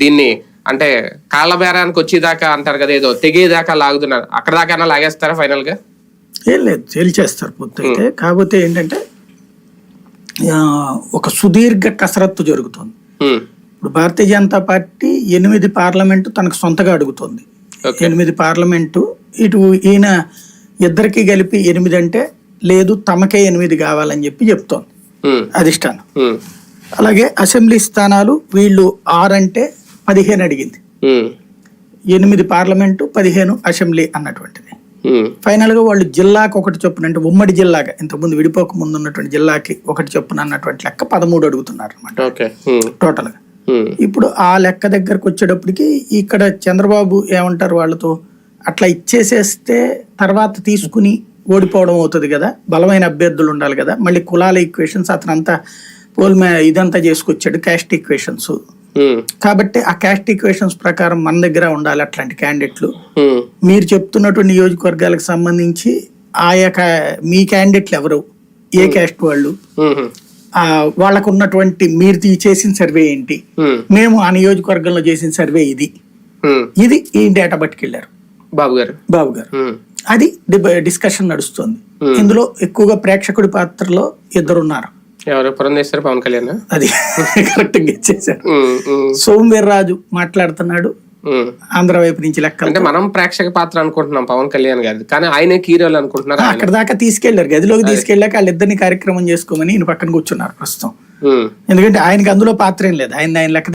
దీన్ని అంటే కాళ్ళ బేరానికి వచ్చేదాకా అంటారు కదా ఏదో తెగేదాకా లాగుతున్నారు అక్కడ దాకా లాగేస్తారా ఫైనల్గా? ఏం లేదు తేల్చేస్తారు పూర్తయితే కాకపోతే ఏంటంటే ఒక సుదీర్ఘ కసరత్తు జరుగుతుంది. ఇప్పుడు భారతీయ జనతా పార్టీ ఎనిమిది పార్లమెంటు తనకు సొంతగా అడుగుతుంది. ఎనిమిది పార్లమెంటు ఇటు ఈయన ఇద్దరికి కలిపి ఎనిమిది అంటే లేదు తమకే ఎనిమిది కావాలని చెప్పి చెప్తోంది. అధిష్టానం. అలాగే అసెంబ్లీ స్థానాలు వీళ్ళు ఆరు అంటే పదిహేను అడిగింది. ఎనిమిది పార్లమెంటు పదిహేను అసెంబ్లీ అన్నటువంటిది. ఫైనల్గా వాళ్ళు జిల్లాకు ఒకటి చొప్పున అంటే ఉమ్మడి జిల్లాగా ఇంతకుముందు విడిపోక ముందు ఉన్నటువంటి జిల్లాకి ఒకటి చొప్పున అన్నటువంటి లెక్క పదమూడు అడుగుతున్నారు అనమాట టోటల్గా ఇప్పుడు ఆ లెక్క దగ్గరకు వచ్చేటప్పటికి ఇక్కడ చంద్రబాబు ఏమంటారు వాళ్ళతో? అట్లా ఇచ్చేసేస్తే తర్వాత తీసుకుని ఓడిపోవడం అవుతుంది కదా బలమైన అభ్యర్థులు ఉండాలి కదా మళ్ళీ కులాల ఈక్వేషన్స్ అతను అంతా పోల్ మే ఇదంతా చేసుకొచ్చాడు క్యాస్ట్ ఈక్వేషన్స్ కాబట్టి ఆ క్యాస్ట్ ఈక్వేషన్స్ ప్రకారం మన దగ్గర ఉండాలి అట్లాంటి క్యాండిడేట్లు. మీరు చెప్తున్నటువంటి నియోజకవర్గాలకు సంబంధించి ఆయా మీ క్యాండిడేట్లు ఎవరు? ఏ క్యాస్ట్ వాళ్ళు? వాళ్ళకు ఉన్నటువంటి మీరు చేసిన సర్వే ఏంటి? మేము ఆ నియోజకవర్గంలో చేసిన సర్వే ఇది. ఇది ఈ డేటా పట్టుకెళ్ళారు బాబు గారు. బాబు గారు. అది డిస్కషన్ నడుస్తుంది. ఇందులో ఎక్కువగా ప్రేక్షకుడి పాత్రలో ఇద్దరున్నారు. ఎవరు? పురంధేశ్వరి పవన్ కళ్యాణ్? అది కరెక్ట్ ఉమ్, ఉమ్, సోమవీర్రాజు మాట్లాడుతున్నాడు. ఆంధ్ర వైపు నుంచి లెక్కలు. అంటే మనం ప్రేక్షక పాత్ర అనుకుంటున్నాం పవన్ కళ్యాణ్ గారి కానీ ఆయనే హీరోలు అనుకుంటున్నారు. అక్కడ దాకా తీసుకెళ్ళారు గదిలోకి తీసుకెళ్ళాక వాళ్ళిద్దరిని కార్యక్రమం చేసుకోమని ఈయన పక్కన కూర్చున్నారు ప్రస్తుతం. ఎందుకంటే ఆయనకి అందులో పాత్ర ఏం లేదు. ఆయన ఆయన లెక్క